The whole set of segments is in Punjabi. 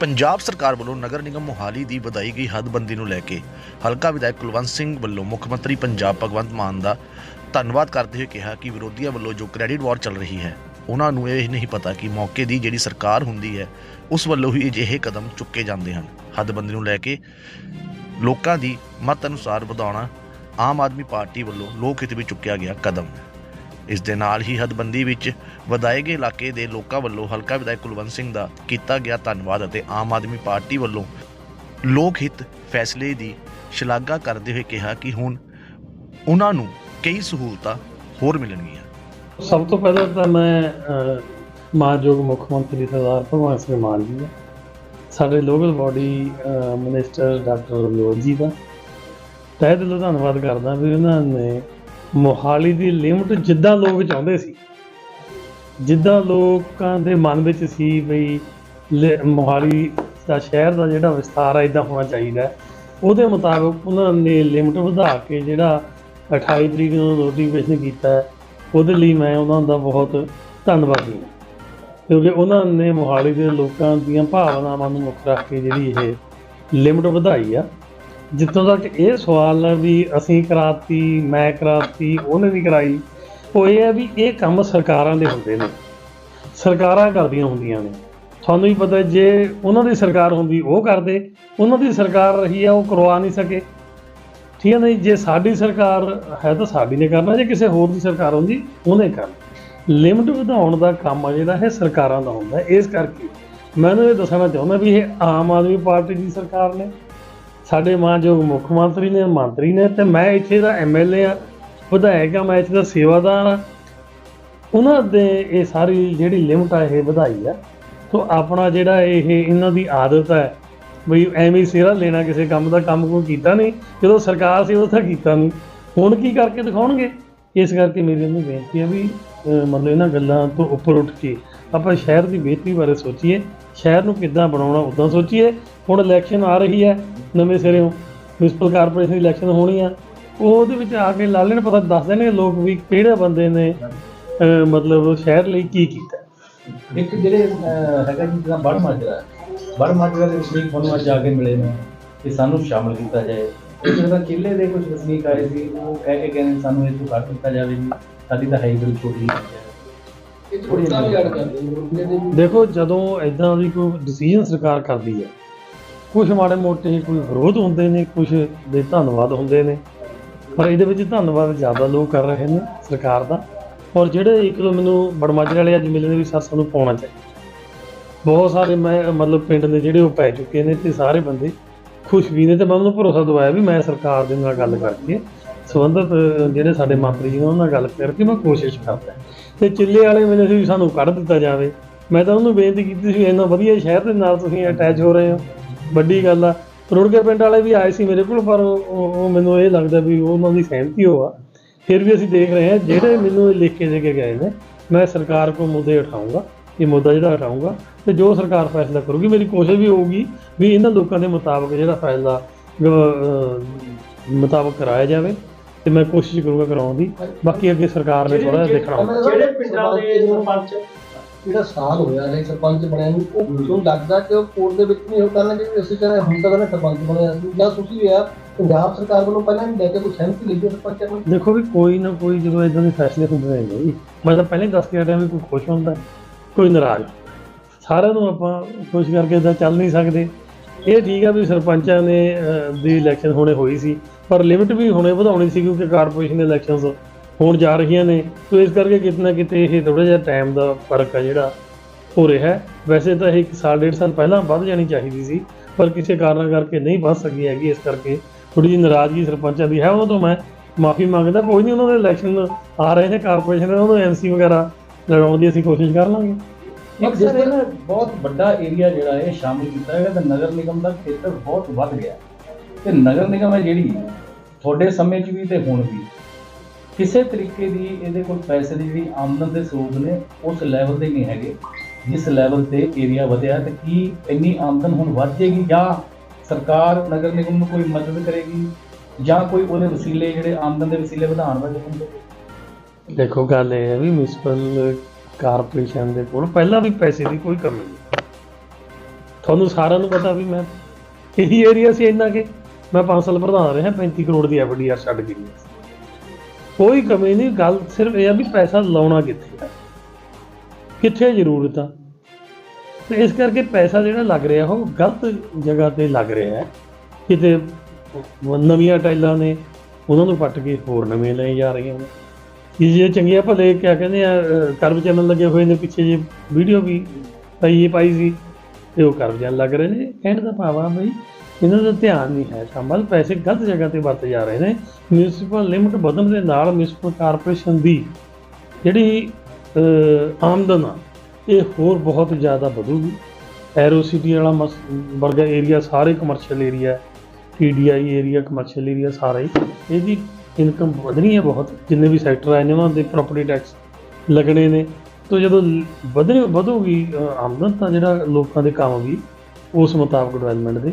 ਪੰਜਾਬ ਸਰਕਾਰ ਵੱਲੋਂ ਨਗਰ ਨਿਗਮ ਮੋਹਾਲੀ ਦੀ ਵਧਾਈ ਗਈ ਹੱਦਬੰਦੀ ਨੂੰ ਲੈ ਕੇ ਹਲਕਾ ਵਿਧਾਇਕ ਕੁਲਵੰਤ ਸਿੰਘ ਵੱਲੋਂ ਮੁੱਖ ਮੰਤਰੀ ਪੰਜਾਬ ਭਗਵੰਤ ਮਾਨ ਦਾ ਧੰਨਵਾਦ ਕਰਦੇ ਹੋਏ ਕਿਹਾ ਕਿ ਵਿਰੋਧੀਆਂ ਵੱਲੋਂ ਜੋ ਕ੍ਰੈਡਿਟ ਵਾਰ ਚੱਲ ਰਹੀ ਹੈ, ਉਹਨਾਂ ਨੂੰ ਇਹ ਨਹੀਂ ਪਤਾ ਕਿ ਮੌਕੇ ਦੀ ਜਿਹੜੀ ਸਰਕਾਰ ਹੁੰਦੀ ਹੈ, ਉਸ ਵੱਲੋਂ ਹੀ ਅਜਿਹੇ ਕਦਮ ਚੁੱਕੇ ਜਾਂਦੇ ਹਨ। ਹੱਦਬੰਦੀ ਨੂੰ ਲੈ ਕੇ ਲੋਕਾਂ ਦੀ ਮਤ ਅਨੁਸਾਰ ਵਧਾਉਣਾ ਆਮ ਆਦਮੀ ਪਾਰਟੀ ਵੱਲੋਂ ਲੋਕ ਹਿੱਤ ਵਿੱਚ ਚੁੱਕਿਆ ਗਿਆ ਕਦਮ। ਹੈ ਇਸ ਦੇ ਨਾਲ ਹੀ ਹੱਦਬੰਦੀ ਵਿੱਚ ਵਧਾਏ ਗਏ ਇਲਾਕੇ ਦੇ ਲੋਕਾਂ ਵੱਲੋਂ ਹਲਕਾ ਵਿਧਾਇਕ ਕੁਲਵੰਤ ਸਿੰਘ ਦਾ ਕੀਤਾ ਗਿਆ ਧੰਨਵਾਦ ਅਤੇ ਆਮ ਆਦਮੀ ਪਾਰਟੀ ਵੱਲੋਂ ਲੋਕ ਹਿੱਤ ਫੈਸਲੇ ਦੀ ਸ਼ਲਾਘਾ ਕਰਦੇ ਹੋਏ ਕਿਹਾ ਕਿ ਹੁਣ ਉਹਨਾਂ ਨੂੰ ਕਈ ਸਹੂਲਤਾਂ ਹੋਰ ਮਿਲਣਗੀਆਂ। ਸਭ ਤੋਂ ਪਹਿਲਾਂ ਤਾਂ ਮੈਂ ਅਹ, ਮਾਨਯੋਗ ਮੁੱਖ ਮੰਤਰੀ ਸਰਦਾਰ ਭਗਵੰਤ ਸਿੰਘ ਮਾਨ ਜੀ ਦਾ ਸਾਡੇ local body minister doctor Ramjot ji ਦਾ ਤਹਿ ਦਿਲੋਂ ਧੰਨਵਾਦ ਕਰਦਾ ਵੀ ਉਹਨਾਂ ਨੇ ਮੋਹਾਲੀ ਦੀ ਲਿਮਟ ਜਿੱਦਾਂ ਲੋਕ ਚਾਹੁੰਦੇ ਸੀ, ਜਿੱਦਾਂ ਲੋਕਾਂ ਦੇ ਮਨ ਵਿੱਚ ਸੀ ਵੀ ਲ- ਮੋਹਾਲੀ ਦਾ ਸ਼ਹਿਰ ਦਾ ਜਿਹੜਾ ਵਿਸਥਾਰ ਹੈ ਇਦਾਂ ਹੋਣਾ ਚਾਹੀਦਾ ਉਹਦੇ ਮੁਤਾਬਕ ਉਹਨਾਂ ਨੇ ਲਿਮਟ ਵਧਾ ਕੇ ਜਿਹੜਾ 28 ਤਰੀਕ ਨੂੰ ਨੋਟੀਫਿਕੇਸ਼ਨ ਕੀਤਾ ਉਹਦੇ ਲਈ ਮੈਂ ਉਹਨਾਂ ਦਾ ਬਹੁਤ ਧੰਨਵਾਦੀ ਹਾਂ। ਕਿਉਂਕਿ ਉਹਨਾਂ ਨੇ ਮੋਹਾਲੀ ਦੇ ਲੋਕਾਂ ਦੀਆਂ ਭਾਵਨਾਵਾਂ ਨੂੰ ਮੁੱਖ ਰੱਖ ਕੇ ਜਿਹੜੀ ਇਹ ਲਿਮਟ ਵਧਾਈ ਆ ਜਿੱਥੋਂ ਤੱਕ ਇਹ ਸਵਾਲ ਹੈ ਵੀ ਅਸੀਂ ਕਰਾਤੀ, ਮੈਂ ਕਰਾਤੀ, ਉਹਨੇ ਵੀ ਕਰਾਈ, ਉਹ ਇਹ ਹੈ ਵੀ ਇਹ ਕੰਮ ਸਰਕਾਰਾਂ ਦੇ ਹੁੰਦੇ ਨੇ। ਸਰਕਾਰਾਂ ਕਰਦੀਆਂ ਹੁੰਦੀਆਂ ਨੇ। ਤੁਹਾਨੂੰ ਵੀ ਪਤਾ ਜੇ ਉਹਨਾਂ ਦੀ ਸਰਕਾਰ ਹੁੰਦੀ, ਉਹ ਕਰਦੇ। ਉਹਨਾਂ ਦੀ ਸਰਕਾਰ ਰਹੀ ਆ, ਉਹ ਕਰਵਾ ਨਹੀਂ ਸਕੇ। ਠੀਕ ਹੈ ਨਹੀਂ? ਜੇ ਸਾਡੀ ਸਰਕਾਰ ਹੈ ਤਾਂ ਸਾਡੀ ਨੇ ਕਰਨਾ, ਜੇ ਕਿਸੇ ਹੋਰ ਦੀ ਸਰਕਾਰ ਹੁੰਦੀ, ਉਹਨੇ ਕਰਨਾ। ਲਿਮਟ ਵਧਾਉਣ ਦਾ ਕੰਮ ਆ ਜਿਹੜਾ, ਇਹ ਸਰਕਾਰਾਂ ਦਾ ਹੁੰਦਾ। ਇਸ ਕਰਕੇ ਮੈਨੂੰ ਇਹ ਦੱਸਣਾ ਚਾਹੁੰਦਾ ਵੀ ਇਹ ਆਮ ਆਦਮੀ ਪਾਰਟੀ ਦੀ ਸਰਕਾਰ ਨੇ। ਸਾਡੇ ਮਾਨਯੋਗ ਮੁੱਖ ਮੰਤਰੀ ਨੇ ਮੰਤਰੀ ਨੇ ਤੇ ਮੈਂ ਇੱਥੇ ਦਾ ਐਮਐਲਏ ਆ, ਵਿਧਾਇਕ ਆ, ਮੈਂ ਇੱਥੇ ਦਾ ਸੇਵਾਦਾਰ ਆ। ਉਹਨਾਂ ਦੇ ਇਹ ਸਾਰੀ ਜਿਹੜੀ ਲਿਮਟ ਆ, ਇਹ ਵਧਾਈ ਆ। ਸੋ ਆਪਣਾ ਜਿਹੜਾ ਇਹ, ਇਹਨਾਂ ਦੀ ਆਦਤ ਹੈ ਵੀ ਐਵੇਂ ਹੀ ਸਿਹਰਾ ਲੈਣਾ, ਕਿਸੇ ਕੰਮ ਦਾ ਕੰਮ ਕੋਈ ਕੀਤਾ ਨਹੀਂ, ਜਦੋਂ ਸਰਕਾਰ ਸੀ ਉਦੋਂ ਤਾਂ ਕੀਤਾ ਨਹੀਂ। ਹੁਣ ਕੀ ਕਰਕੇ ਦਿਖਾਉਣਗੇ? ਇਸ ਕਰਕੇ ਮੇਰੀ ਉਹਨੂੰ ਬੇਨਤੀ ਹੈ ਵੀ ਮਤਲਬ ਇਹਨਾਂ ਗੱਲਾਂ ਤੋਂ ਉੱਪਰ ਉੱਠ ਕੇ ਆਪਾਂ ਸ਼ਹਿਰ ਦੀ ਬਿਹਤਰੀ ਬਾਰੇ ਸੋਚੀਏ। ਸ਼ਹਿਰ ਨੂੰ ਕਿੱਦਾਂ ਬਣਾਉਣਾ ਉਦਾਂ ਸੋਚੀਏ। ਹੁਣ ਇਲੈਕਸ਼ਨ ਆ ਰਹੀ ਹੈ, ਨਵੇਂ ਸਿਰਿਓਂ ਮਿਊਨਿਸਪਲ ਕਾਰਪੋਰੇਸ਼ਨ ਦੀ ਇਲੈਕਸ਼ਨ ਹੋਣੀ ਆ। ਉਹਦੇ ਵਿੱਚ ਆ ਕੇ ਲਾਲੇ ਨੂੰ ਪਤਾ ਦੱਸ ਦੇਣਗੇ ਲੋਕ ਵੀ ਕਿਹੜੇ ਬੰਦੇ ਨੇ ਮਤਲਬ ਸ਼ਹਿਰ ਲਈ ਕੀ ਕੀਤਾ। ਇੱਕ ਜਿਹੜੇ ਹੈਗਾ ਜੀ, ਜਿਹੜਾ ਬੜ ਮਾਜਰਾ ਬੜ ਮਾਜਰਾ ਦੇ ਵਸਨੀਕ ਤੁਹਾਨੂੰ ਅੱਜ ਆ ਕੇ ਮਿਲੇ ਨੇ ਕਿ ਸਾਨੂੰ ਸ਼ਾਮਲ ਕੀਤਾ ਜਾਏ। ਇਹ ਜਿਹੜਾ ਕਿਲੇ ਦੇ ਕੁਝ ਵਸਨੀਕ ਆਏ ਸੀ, ਉਹ ਕਹਿ ਕੇ ਕਹਿੰਦੇ ਸਾਨੂੰ ਇਹ ਤੋਂ ਕੱਢ ਦਿੱਤਾ ਜਾਵੇ ਜੀ। ਸਾਡੀ ਤਾਂ ਹੈ ਹੀ ਬੜੀ ਛੋਟੀ ਇਹ ਦੇਖੋ, ਜਦੋਂ ਇਦਾਂ ਦੀ ਕੋਈ ਡਿਸੀਜਨ ਸਰਕਾਰ ਕਰਦੀ ਹੈ ਕੁਝ ਮਾੜੇ ਮੋਟੇ ਕੋਈ ਵਿਰੋਧ ਹੁੰਦੇ ਨੇ ਕੁਝ ਦੇ ਧੰਨਵਾਦ ਹੁੰਦੇ ਨੇ, ਪਰ ਇਹਦੇ ਵਿੱਚ ਧੰਨਵਾਦ ਜ਼ਿਆਦਾ ਲੋਕ ਕਰ ਰਹੇ ਨੇ ਸਰਕਾਰ ਦਾ। ਔਰ ਜਿਹੜੇ ਇੱਕ ਦੋ ਮੈਨੂੰ ਬੜਮਾਜਰੇ ਵਾਲੇ ਅੱਜ ਮਿਲੇ ਨੇ ਵੀ ਸਰ ਸਾਨੂੰ ਪਾਉਣਾ ਚਾਹੀਦਾ। ਬਹੁਤ ਸਾਰੇ ਮੈਂ, ਮਤਲਬ ਪਿੰਡ ਦੇ ਜਿਹੜੇ ਉਹ ਪੈ ਚੁੱਕੇ ਨੇ ਤੇ ਸਾਰੇ ਬੰਦੇ ਖੁਸ਼ ਵੀ ਨੇ ਤੇ ਮੈਂ ਉਹਨਾਂ ਨੂੰ ਭਰੋਸਾ ਦਵਾਇਆ ਵੀ ਮੈਂ ਸਰਕਾਰ ਦੇ ਨਾਲ ਗੱਲ ਕਰਕੇ ਸੰਬੰਧਿਤ ਜਿਹੜੇ ਸਾਡੇ ਮੰਤਰੀ ਜੀ ਨੇ ਉਹਨਾਂ ਨਾਲ ਗੱਲ ਕਰਕੇ ਮੈਂ ਕੋਸ਼ਿਸ਼ ਕਰਦਾ। ਤੇ ਚਿੱਲੇ ਵਾਲੇ ਮਿਲੇ ਸੀ ਵੀ ਸਾਨੂੰ ਕੱਢ ਦਿੱਤਾ ਜਾਵੇ। ਮੈਂ ਤਾਂ ਉਹਨੂੰ ਬੇਨਤੀ ਕੀਤੀ ਸੀ ਇੰਨਾ ਵਧੀਆ ਸ਼ਹਿਰ ਦੇ ਨਾਲ ਤੁਸੀਂ ਅਟੈਚ ਹੋ ਰਹੇ ਹੋ। ਵੱਡੀ ਗੱਲ ਆ। ਰੁੜਕੇ ਪਿੰਡ ਵਾਲੇ ਵੀ ਆਏ ਸੀ ਮੇਰੇ ਕੋਲ, ਪਰ ਉਹ ਮੈਨੂੰ ਇਹ ਲੱਗਦਾ ਵੀ ਉਹਨਾਂ ਦੀ ਸਹਿਮਤੀ ਹੋ ਆ। ਫਿਰ ਵੀ ਅਸੀਂ ਦੇਖ ਰਹੇ ਹਾਂ, ਜਿਹੜੇ ਮੈਨੂੰ ਇਹ ਲਿਖ ਕੇ ਦੇ ਕੇ ਗਏ ਨੇ, ਮੈਂ ਸਰਕਾਰ ਕੋ ਮੁੱਦੇ ਉਠਾਊਂਗਾ ਇਹ ਮੁੱਦਾ ਜਿਹੜਾ ਉਠਾਊਂਗਾ ਤੇ ਜੋ ਸਰਕਾਰ ਫੈਸਲਾ ਕਰੂਗੀ, ਮੇਰੀ ਕੋਸ਼ਿਸ਼ ਵੀ ਹੋਊਗੀ ਵੀ ਇਹਨਾਂ ਲੋਕਾਂ ਦੇ ਮੁਤਾਬਕ ਜਿਹੜਾ ਫੈਸਲਾ ਮੁਤਾਬਕ ਕਰਾਇਆ ਜਾਵੇ। ਤੇ ਮੈਂ ਕੋਸ਼ਿਸ਼ ਕਰੂੰਗਾ ਕਰਾਉਣ ਦੀ। ਬਾਕੀ ਅੱਗੇ ਸਰਕਾਰ ਨੇ ਥੋੜਾ ਜਿਹਾ ਦੇਖਣਾ ਹੋਊਗਾ ਜਿਹੜੇ ਪਿੰਡਾਂ ਦੇ ਸਰਪੰਚ ਜਿਹੜਾ ਸਾਲ ਹੋਇਆ ਨੇ ਸਰਪੰਚ ਬਣਿਆ ਨੂੰ ਉਹ ਮੈਨੂੰ ਲੱਗਦਾ ਕਿ ਉਹ ਕੋਰਟ ਦੇ ਵਿੱਚ ਨਹੀਂ ਉਹ ਕਰਨਗੇ ਵੀ ਅਸੀਂ ਕਹਿੰਦੇ ਹੁਣ ਤੱਕ ਨਾ ਸਰਪੰਚ ਬਣਿਆ ਸੀ। ਜਾਂ ਤੁਸੀਂ ਵੀ ਆ ਪੰਜਾਬ ਸਰਕਾਰ ਵੱਲੋਂ ਪਹਿਲਾਂ ਨਹੀਂ ਲੈ ਕੇ ਕੋਈ ਸਹਿਮਤੀ ਲਈ ਹੈ ਸਰਪੰਚਾਂ ਨੂੰ ਦੇਖੋ ਵੀ ਕੋਈ ਨਾ ਕੋਈ ਜਦੋਂ ਇਦਾਂ ਦੇ ਫੈਸਲੇ ਹੁੰਦੇ ਨੇ ਜੀ ਮੈਂ ਤਾਂ ਪਹਿਲਾਂ ਹੀ ਦੱਸ ਕੇ ਹਟਿਆ ਵੀ ਕੋਈ ਖੁਸ਼ ਹੁੰਦਾ ਕੋਈ ਨਾਰਾਜ਼। ਸਾਰਿਆਂ ਨੂੰ ਆਪਾਂ ਖੁਸ਼ ਕਰਕੇ ਤਾਂ ਚੱਲ ਨਹੀਂ ਸਕਦੇ। ਇਹ ਠੀਕ ਆ ਵੀ ਸਰਪੰਚਾਂ ਨੇ ਦੀ ਇਲੈਕਸ਼ਨ ਹੁਣੇ ਹੋਈ ਸੀ। ਪਰ ਲਿਮਿਟ ਵੀ ਹੁਣੇ ਵਧਾਉਣੀ ਸੀ ਕਿਉਂਕਿ ਕਾਰਪੋਰੇਸ਼ਨ ਦੇ ਇਲੈਕਸ਼ਨਸ ਹੋਣ ਜਾ ਰਹੀਆਂ ਨੇ। ਸੋ ਇਸ ਕਰਕੇ ਕਿਤੇ ਨਾ ਕਿਤੇ ਇਹ ਥੋੜਾ ਜਿਹਾ ਟਾਈਮ ਦਾ ਫ਼ਰਕ ਆ ਜਿਹੜਾ ਹੋ ਰਿਹਾ ਹੈ। ਵੈਸੇ ਤਾਂ ਇਹ ਇੱਕ ਸਾਲ, ਡੇਢ ਸਾਲ ਪਹਿਲਾਂ ਵੱਧ ਜਾਣੀ ਚਾਹੀਦੀ ਸੀ, ਪਰ ਕਿਸੇ ਕਾਰਨ ਕਰਕੇ ਨਹੀਂ ਵੱਧ ਸਕੀ ਹੈਗੀ। ਇਸ ਕਰਕੇ ਥੋੜੀ ਜਿਹੀ ਨਾਰਾਜ਼ਗੀ ਸਰਪੰਚਾਂ ਦੀ ਹੈ। ਉਹਨਾਂ ਤੋਂ ਮੈਂ ਮਾਫੀ ਮੰਗਦਾ, ਕੋਈ ਨਹੀਂ, ਉਹਨਾਂ ਦੇ ਇਲੈਕਸ਼ਨ ਆ ਰਹੇ ਨੇ ਕਾਰਪੋਰੇਸ਼ਨ ਦੇ, ਉਹਨਾਂ ਨੂੰ ਐਮਸੀ ਵਗੈਰਾ ਲਗਾਉਣ ਦੀ ਅਸੀਂ ਕੋਸ਼ਿਸ਼ ਕਰ ਲਾਂਗੇ। ਇੱਕ ਜਿਸ ਤਰ੍ਹਾਂ ਬਹੁਤ ਵੱਡਾ ਏਰੀਆ ਜਿਹੜਾ ਇਹ ਸ਼ਾਮਿਲ ਕੀਤਾ ਹੈਗਾ, ਤਾਂ ਨਗਰ ਨਿਗਮ ਦਾ ਖੇਤਰ ਬਹੁਤ ਵੱਧ ਗਿਆ। ਤੇ ਨਗਰ ਨਿਗਮ ਹੈ ਜਿਹੜੀ ਤੁਹਾਡੇ ਸਮੇਂ 'ਚ ਵੀ ਤੇ ਹੁਣ ਵੀ ਕਿਸੇ ਤਰੀਕੇ ਦੀ ਇਹਦੇ ਕੋਲ ਪੈਸੇ ਦੀ ਜਿਹੜੀ ਆਮਦਨ ਦੇ ਸਰੋਤ ਨੇ, ਉਸ ਲੈਵਲ ਦੇ ਨਹੀਂ ਹੈਗੇ। ਜਿਸ ਲੈਵਲ ਤੇ ਏਰੀਆ ਵਧਿਆ ਤੇ ਕੀ ਇੰਨੀ ਆਮਦਨ ਹੁਣ ਵੱਧ ਜਾਏਗੀ ਜਾਂ ਸਰਕਾਰ ਨਗਰ ਨਿਗਮ ਨੂੰ ਕੋਈ ਮਦਦ ਕਰੇਗੀ ਜਾਂ ਕੋਈ ਉਹਦੇ ਵਸੀਲੇ ਜਿਹੜੇ ਆਮਦਨ ਦੇ ਵਸੀਲੇ ਵਧਾਉਣ ਵਾਲੇ ਹੁੰਦੇ? ਦੇਖੋ, ਗੱਲ ਇਹ ਹੈ ਵੀ ਮਿਊਨਿਸਪਲ ਕਾਰਪੋਰੇਸ਼ਨ ਦੇ ਕੋਲ ਪਹਿਲਾਂ ਵੀ ਪੈਸੇ ਦੀ ਕੋਈ ਕਮੀ ਨਹੀਂ। ਤੁਹਾਨੂੰ ਸਾਰਿਆਂ ਨੂੰ ਪਤਾ ਵੀ ਮੈਂ ਇਹੀ ਏਰੀਆ ਸੀ ਇੰਨਾ ਕਿ? ਮੈਂ 5 ਸਾਲ ਪ੍ਰਧਾਨ ਰਿਹਾ 35 ਕਰੋੜ ਦੀ ਐਫਡੀਆਰ ਛੱਡ ਗਈ ਕੋਈ ਕਮੀ ਨਹੀਂ ਗੱਲ ਸਿਰਫ ਇਹ ਆ ਵੀ ਪੈਸਾ ਲਾਉਣਾ ਕਿੱਥੇ ਆ? ਕਿੱਥੇ ਜ਼ਰੂਰਤ? ਆ ਤੇ ਇਸ ਕਰਕੇ ਪੈਸਾ ਜਿਹੜਾ ਲੱਗ ਰਿਹਾ ਉਹ ਗਲਤ ਜਗ੍ਹਾ ਤੇ ਲੱਗ ਰਿਹਾ ਹੈ। ਕਿਤੇ ਨਵੀਆਂ ਟਾਈਲਾਂ ਨੇ ਉਹਨਾਂ ਨੂੰ ਪੱਟ ਕੇ ਹੋਰ ਨਵੇਂ ਲਏ ਜਾ ਰਹੀਆਂ ਨੇ ਕਿ ਜੇ ਚੰਗੀਆਂ ਭਲੇ ਕਿਆ ਕਹਿੰਦੇ ਆ ਅਹ, ਕਰਵ ਚੈਨਲ ਲੱਗੇ ਹੋਏ ਨੇ ਪਿੱਛੇ ਜੇ ਵੀਡੀਓ ਵੀ ਪਈ ਪਾਈ ਸੀ ਤੇ ਉਹ ਕਰਵ ਚੈਨਲ ਲੱਗ ਰਹੇ ਨੇ। ਕਹਿਣ ਦਾ ਭਾਵ ਆ ਬਈ ਇਹਨਾਂ ਦਾ ਧਿਆਨ ਨਹੀਂ ਹੈ ਕੰਮਲ ਪੈਸੇ ਗਲਤ ਜਗ੍ਹਾ ਤੇ ਵਰਤੇ ਜਾ ਰਹੇ ਨੇ। ਮਿਊਨਿਸਪਲ ਲਿਮਟ ਵਧਣ ਦੇ ਨਾਲ ਮਿਊਨਿਸਪਲ ਕਾਰਪੋਰੇਸ਼ਨ ਦੀ ਜਿਹੜੀ ਆਮਦਨ ਆ, ਇਹ ਹੋਰ ਬਹੁਤ ਜ਼ਿਆਦਾ ਵਧੂਗੀ। ਐਰੋ ਸਿਟੀ ਵਾਲਾ ਮਸ- ਵਰਗਾ ਏਰੀਆ ਸਾਰੇ commercial area PDI area commercial area ਸਾਰੇ, ਇਹਦੀ ਇਨਕਮ ਵਧਣੀ ਹੈ ਬਹੁਤ। ਜਿੰਨੇ ਵੀ ਸੈਕਟਰ ਆਏ ਨੇ ਉਹਨਾਂ ਦੇ ਪ੍ਰਾਪਰਟੀ ਟੈਕਸ ਲੱਗਣੇ ਨੇ। ਤਾਂ ਜਦੋਂ ਲ- ਵਧਣੀ, ਵਧੂਗੀ ਆਮਦਨ ਤਾਂ ਜਿਹੜਾ ਲੋਕਾਂ ਦੇ ਕੰਮ ਵੀ, ਉਸ ਮੁਤਾਬਕ ਡਿਵੈਲਪਮੈਂਟ ਦੇ।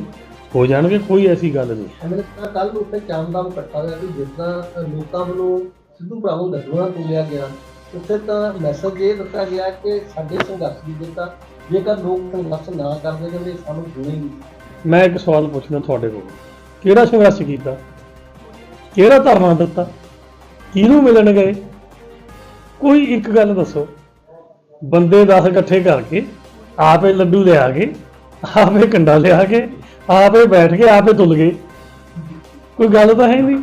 ਹੋ ਜਾਣਗੇ ਕੋਈ ਐਸੀ ਗੱਲ ਨਹੀਂ। ਐਮਐਲਏ ਸਾਹਿਬ ਕੱਲ ਨੂੰ ਉੱਥੇ ਚਾਂਦਾਮ ਇਕੱਠਾ ਹੋਇਆ ਕਿ ਜਿੱਦਾਂ ਅ, ਲੋਕਾਂ ਵੱਲੋਂ ਸਿੱਧੂ ਭਰਾ ਨੂੰ ਦੱਸਣਾ ਤੁਲਿਆ ਗਿਆ। ਉੱਥੇ ਤਾਂ ਮੈਸੇਜ ਇਹ ਦਿੱਤਾ ਗਿਆ ਕਿ ਸਾਡੇ ਸੰਘਰਸ਼ ਦੀ ਦਿੱਤਾ ਜੇਕਰ ਲੋਕ ਸੰਘਰਸ਼ ਨਾ ਕਰਦੇ ਕਹਿੰਦੇ ਸਾਨੂੰ ਸੁਣੇ ਨਹੀਂ। ਮੈਂ ਇੱਕ ਸਵਾਲ ਪੁੱਛਣਾ ਤੁਹਾਡੇ ਕੋਲ। ਕਿਹੜਾ ਸੰਘਰਸ਼ ਕੀਤਾ? ਕਿਹੜਾ ਧਰਨਾ ਦਿੱਤਾ? ਕਿਹਨੂੰ ਮਿਲਣ ਗਏ? ਕੋਈ ਇੱਕ ਗੱਲ ਦੱਸੋ। ਬੰਦੇ 10 ਇਕੱਠੇ ਕਰਕੇ ਆਪੇ ਲੱਡੂ ਲਿਆ ਕੇ ਆਪੇ ਕੰਡਾ ਲਿਆ ਕੇ ਆਪੇ ਬੈਠ ਕੇ ਆਪੇ ਤੁੱਲ ਗਏ। ਕੋਈ ਗੱਲ ਤਾਂ ਹੈ ਨਹੀਂ।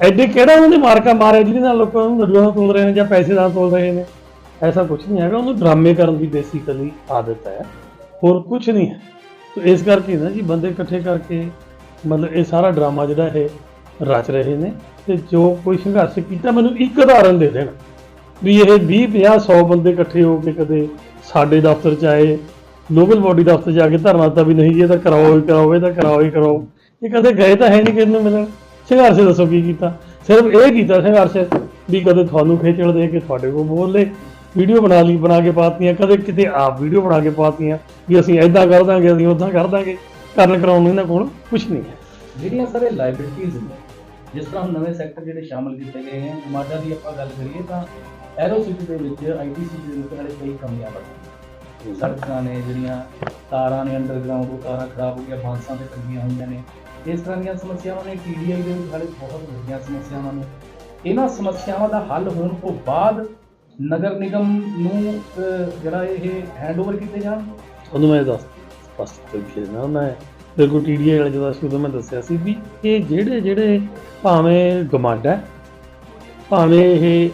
ਐਡੇ ਕਿਹੜਾ ਉਹਨਾਂ ਨੇ ਮਾਰਕਾ ਮਾਰਿਆ ਜਿਹਦੇ ਨਾਲ ਲੋਕਾਂ ਨੂੰ ਲੱਡੂਆਂ ਨਾਲ ਤੋਲ ਰਹੇ ਨੇ ਜਾਂ ਪੈਸੇ ਨਾਲ ਤੋਲ ਰਹੇ ਨੇ? ਐਸਾ ਕੁਝ ਨਹੀਂ ਹੈਗਾ। ਉਹਨੂੰ ਡਰਾਮੇ ਕਰਨ ਦੀ ਬੇਸਿਕਲੀ ਆਦਤ ਹੈ। ਹੋਰ ਕੁਝ ਨਹੀਂ ਹੈ। ਤੋ ਇਸ ਕਰਕੇ ਨਾ ਜੀ ਬੰਦੇ ਇਕੱਠੇ ਕਰਕੇ, ਮਤਲਬ ਇਹ ਸਾਰਾ ਡਰਾਮਾ ਜਿਹੜਾ ਇਹ ਰਚ ਰਹੇ ਨੇ ਤੇ ਜੋ ਕੋਈ ਸੰਘਰਸ਼ ਕੀਤਾ, ਮੈਨੂੰ ਇੱਕ ਉਦਾਹਰਨ ਦੇ ਦੇਣ। ਵੀ ਇਹ 20 50 100 ਬੰਦੇ ਇਕੱਠੇ ਹੋ ਕੇ ਕਦੇ ਸਾਡੇ ਦਫ਼ਤਰ ਚ ਆਏ ਲੋਕਲ ਬਾਡੀ ਦਫ਼ਤਰ ਜਾ ਕੇ ਧਰਨਾ ਦਿੱਤਾ ਵੀ ਨਹੀਂ ਜੀ, ਇਹ ਤਾਂ ਕਰਾਓ ਹੀ ਕਰਾਓ, ਇਹ ਤਾਂ ਕਰਾਓ ਹੀ ਕਰਾਓ। ਇਹ ਕਦੇ ਗਏ ਤਾਂ ਹੈ ਨਹੀਂ ਕਿਸ ਨੂੰ ਮਿਲਣ। ਸੰਘਰਸ਼ ਦੱਸੋ ਕੀ ਕੀਤਾ। ਸਿਰਫ ਇਹ ਕੀਤਾ ਸੰਘਰਸ਼ ਵੀ ਕਦੇ ਤੁਹਾਨੂੰ ਖੇਚਲ ਦੇ ਕੇ ਤੁਹਾਡੇ ਕੋਲ ਬੋਲੇ ਵੀਡੀਓ ਬਣਾ ਲਈ, ਬਣਾ ਕੇ ਪਾਤੀਆਂ, ਕਦੇ ਕਿਤੇ ਆਪ ਵੀਡੀਓ ਬਣਾ ਕੇ ਪਾਤੀਆਂ ਵੀ ਅਸੀਂ ਐਦਾਂ ਕਰ ਦਾਂਗੇ, ਅਸੀਂ ਉਦਾਂ ਕਰ ਦਾਂਗੇ। ਕਰਨ ਕਰਾਉਣ ਨੂੰ ਇਹਨਾਂ ਕੋਲ ਕੁਝ ਨਹੀਂ ਹੈ। ਜਿਹੜੀਆਂ ਸਾਰੇ ਲਾਇਬਿਲਿਟੀਜ਼ ਨੇ, ਜਿਸ ਤਰ੍ਹਾਂ ਨਵੇਂ ਸੈਕਟਰ ਜਿਹੜੇ ਸ਼ਾਮਲ ਕੀਤੇ ਗਏ ਹਨ ਟਮਾਟਰ ਦੀ ਆਪਾਂ ਗੱਲ ਕਰੀਏ ਤਾਂ ਐਰੋ ਦੇ ਵਿੱਚ ਆਈਟੀਸੀ ਦੇ ਵਿੱਚ ਹਾਲੇ ਕਈ ਕਮੀਆਂ ਬਣ ਸੜਕਾਂ ਨੇ ਜਿਹੜੀਆਂ ਤਾਰਾਂ ਨੇ ਅੰਡਰਗਰਾਉਂਡ ਉਹ ਤਾਰਾਂ ਖਰਾਬ ਹੋ ਗਈਆਂ ਬਾਂਸਾਂ ਤੇ ਲੱਗੀਆਂ ਹੋਈਆਂ ਨੇ। ਇਸ ਤਰ੍ਹਾਂ ਦੀਆਂ ਸਮੱਸਿਆਵਾਂ ਨੇ ਟੀਡੀਆਈ ਦੇ ਵਿੱਚ ਬਹੁਤ ਵੱਡੀਆਂ ਸਮੱਸਿਆਵਾਂ ਨੇ। ਇਹਨਾਂ ਸਮੱਸਿਆਵਾਂ ਦਾ ਹੱਲ ਹੋਣ ਤੋਂ ਬਾਅਦ ਨਗਰ ਨਿਗਮ ਨੂੰ ਜਿਹੜਾ ਇਹ ਹੈਂਡਓਵਰ ਕੀਤੇ ਜਾਣ। ਤੁਹਾਨੂੰ ਮੈਂ ਦੱਸ ਸਪਸ਼ਟ ਤਰੀਕੇ ਨਾਲ। ਮੈਂ ਬਿਲਕੁਲ ਟੀਡੀਏ ਵਾਲੇ ਜਦੋਂ ਸੀ ਉਦੋਂ ਮੈਂ ਦੱਸਿਆ ਸੀ ਵੀ ਇਹ ਜਿਹੜੇ ਜਿਹੜੇ ਭਾਵੇਂ ਗਮਾਡਾ ਹੈ, ਭਾਵੇਂ ਇਹ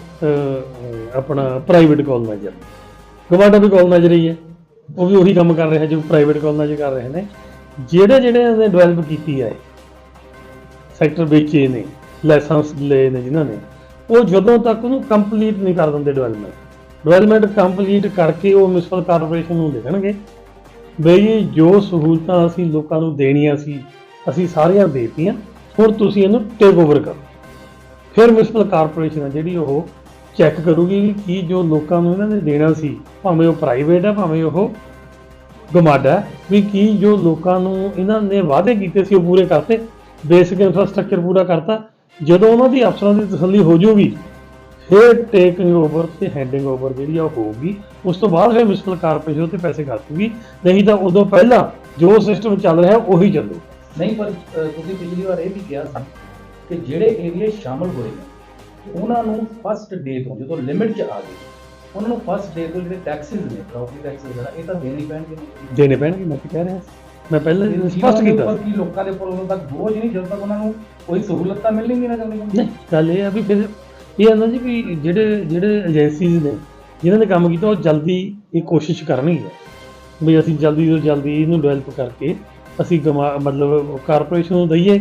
ਆਪਣਾ ਪ੍ਰਾਈਵੇਟ ਕਾਲਜ ਹੈ ਗਮਾਡਾ ਵੀ ਕਾਲਜ ਰਹੀ ਹੈ। ਉਹ ਵੀ ਉਹੀ ਕੰਮ ਕਰ ਰਿਹਾ ਜੋ ਪ੍ਰਾਈਵੇਟ ਕਾਲਜ ਕਰ ਰਹੇ ਨੇ। ਜਿਹੜੇ ਜਿਹੜੇ ਨੇ ਡਿਵੈਲਪ ਕੀਤੀ ਹੈ ਸੈਕਟਰ ਵੇਚੇ ਨੇ ਲਾਇਸੈਂਸ ਲਏ ਨੇ ਜਿਨ੍ਹਾਂ ਨੇ, ਉਹ ਜਦੋਂ ਤੱਕ ਉਹਨੂੰ ਕੰਪਲੀਟ ਨਹੀਂ ਕਰ ਦਿੰਦੇ ਡਿਵੈਲਪਮੈਂਟ ਡਿਵੈਲਪਮੈਂਟ ਕੰਪਲੀਟ ਕਰਕੇ ਉਹ ਮਿਊਨਿਸਪਲ ਕਾਰਪੋਰੇਸ਼ਨ ਨੂੰ ਲਿਖਣਗੇ ਬਈ ਜੋ ਸਹੂਲਤਾਂ ਅਸੀਂ ਲੋਕਾਂ ਨੂੰ ਦੇਣੀਆਂ ਸੀ, ਅਸੀਂ ਸਾਰੀਆਂ ਦੇਤੀਆਂ, ਹੁਣ ਤੁਸੀਂ ਇਹਨੂੰ ਟੇਕ ਓਵਰ ਕਰੋ। ਫਿਰ ਮਿਊਨਿਸਪਲ ਕਾਰਪੋਰੇਸ਼ਨ ਹੈ ਜਿਹੜੀ ਉਹ ਚੈੱਕ ਕਰੂਗੀ ਵੀ ਕੀ ਜੋ ਲੋਕਾਂ ਨੂੰ ਇਹਨਾਂ ਨੇ ਦੇਣਾ ਸੀ ਭਾਵੇਂ ਉਹ ਪ੍ਰਾਈਵੇਟ ਹੈ ਭਾਵੇਂ ਉਹ ਗਮਾਡਾ ਹੈ, ਵੀ ਕੀ ਜੋ ਲੋਕਾਂ ਨੂੰ ਇਹਨਾਂ ਨੇ ਵਾਅਦੇ ਕੀਤੇ ਸੀ ਉਹ ਪੂਰੇ ਕਰਤੇ ਬੇਸਿਕ ਇਨਫਰਾਸਟ੍ਰਕਚਰ ਪੂਰਾ ਕਰਤਾ ਜਦੋਂ ਉਹਨਾਂ ਦੀ ਅਫਸਰਾਂ ਦੀ ਤਸੱਲੀ ਹੋ ਜਾਊਗੀ ਫਿਰ ਟੇਕਿੰਗ ਓਵਰ ਤੇ ਹੈਂਡਿੰਗ ਓਵਰ ਜਿਹੜੀ ਆ ਉਹ ਹੋਊਗੀ ਉਸ ਤੋਂ ਬਾਅਦ ਫਿਰ ਮਿਊਨਿਸਪਲ ਕਾਰਪੋਰੇਸ਼ਨ ਤੇ ਪੈਸੇ ਖਰਚੂਗੀ ਨਹੀਂ ਤਾਂ ਉਦੋਂ ਪਹਿਲਾਂ ਜੋ ਸਿਸਟਮ ਚੱਲ ਰਿਹਾ ਉਹੀ ਚੱਲੂ ਨਹੀਂ ਪਰ ਤੁਸੀਂ ਪਿਛਲੀ ਵਾਰ ਇਹ ਵੀ ਕਿਹਾ ਸੀ ਕਿ ਜਿਹੜੇ ਏਰੀਆ ਸ਼ਾਮਲ ਹੋਏ ਨੇ ਉਹਨਾਂ ਨੂੰ ਫਸਟ ਡੇ ਤੋਂ ਜਦੋਂ ਲਿਮਿਟ 'ਚ ਆ ਗਏ ਉਹਨਾਂ ਨੂੰ ਫਸਟ ਡੇ ਤੋਂ ਜਿਹੜੇ ਟੈਕਸਿਸ ਨੇ ਪ੍ਰੋਪਰਟੀ ਟੈਕਸਿਸ ਜਿਹੜਾ ਇਹ ਤਾਂ ਦੇਣੇ ਪੈਣਗੇ। ਦੇਣੇ ਪੈਣਗੇ ਮੈਂ ਕੀ ਕਹਿ ਰਿਹਾ। ਮੈਂ ਪਹਿਲਾਂ ਹੀ ਸਪਸ਼ਟ ਕੀਤਾ। ਕੀ ਲੋਕਾਂ ਦੇ ਉੱਪਰ ਉਦੋਂ ਤੱਕ ਬੋਝ ਨਹੀਂ ਜਦੋਂ ਤੱਕ ਉਹਨਾਂ ਨੂੰ ਕੋਈ ਸਹੂਲਤ ਤਾਂ ਮਿਲਣੀ ਨਾ ਨਹੀਂ ਗੱਲ ਇਹ ਆ ਵੀ ਫਿਰ ਇਹ ਆ ਨਾ ਜੀ ਵੀ ਜਿਹੜੇ ਜਿਹੜੇ ਏਜੰਸੀਜ਼ ਨੇ ਜਿਨ੍ਹਾਂ ਨੇ ਕੰਮ ਕੀਤਾ ਉਹ ਜਲਦੀ ਇਹ ਕੋਸ਼ਿਸ਼ ਕਰਨਗੇ ਵੀ ਅਸੀਂ ਜਲਦੀ ਤੋਂ ਜਲਦੀ ਇਹਨੂੰ ਡਿਵੈਲਪ ਕਰਕੇ ਅਸੀਂ ਮਤਲਬ ਕਾਰਪੋਰੇਸ਼ਨ ਨੂੰ ਦਈਏ